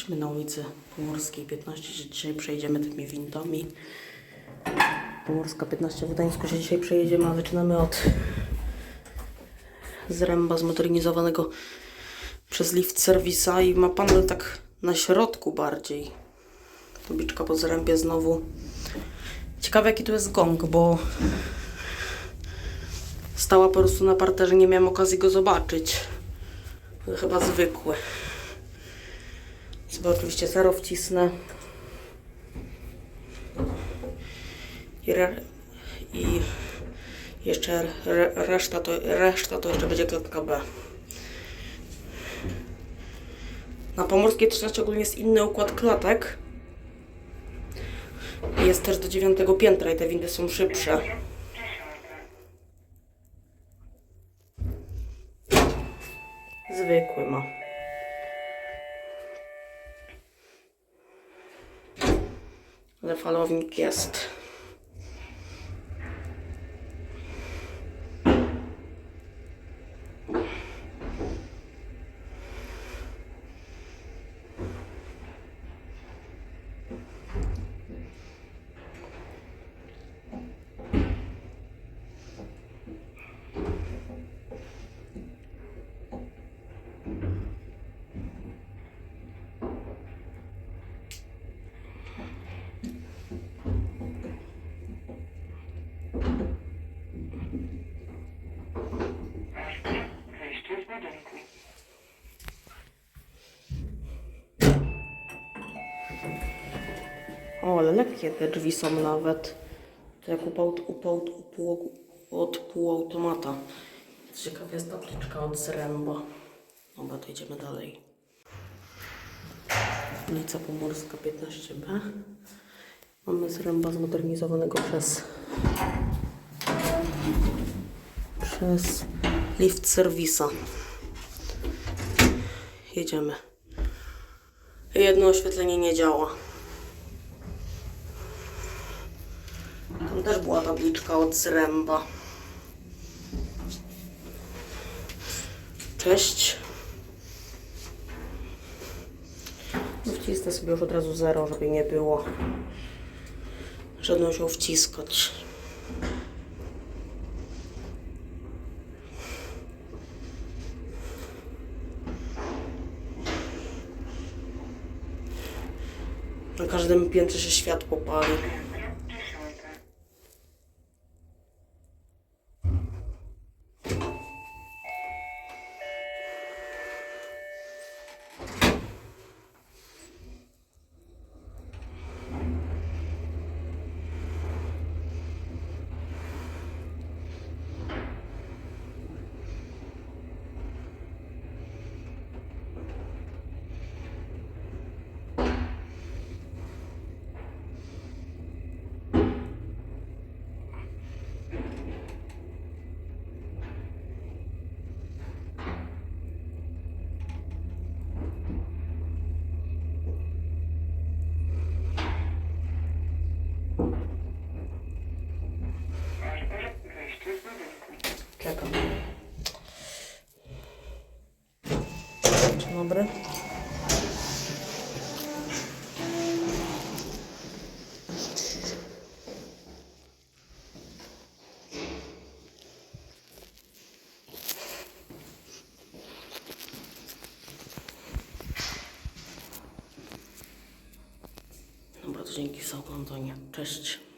Jesteśmy na ulicy Pomorskiej 15, że dzisiaj przejdziemy tymi windami. Pomorska 15 w Gdańsku się dzisiaj przejedziemy, a zaczynamy od zręba zmodernizowanego przez lift serwisa i ma panel tak na środku bardziej. Tabliczka po zrębie znowu. Ciekawe jaki tu jest gong, bo stała po prostu na parterze, nie miałem okazji go zobaczyć. Chyba zwykły. Sobie oczywiście zero wcisnę. I, re, i jeszcze re, reszta, to, reszta to jeszcze będzie klatka B. Na Pomorskiej 13 ogólnie jest inny układ klatek. Jest też do dziewiątego piętra i te windy są szybsze. Zwykły ma. Ale falownik jest. O, ale lekkie te drzwi są nawet. To jak u, pół, u, pół, u pół, od półautomata. Ciekawa jest tabliczka od zręba. Dobra, to idziemy dalej. Ulica Pomorska 15B. Mamy zręba zmodernizowanego przez przez lift serwisa. Jedziemy. Jedno oświetlenie nie działa. Tam też była tabliczka od zręba. Cześć. Wcisnę sobie już od razu zero, żeby nie było. Żadną się wciskać. Na każdym piętrze się światło pali. Czekam. Dzień dobry. To dzięki za oglądanie. Cześć.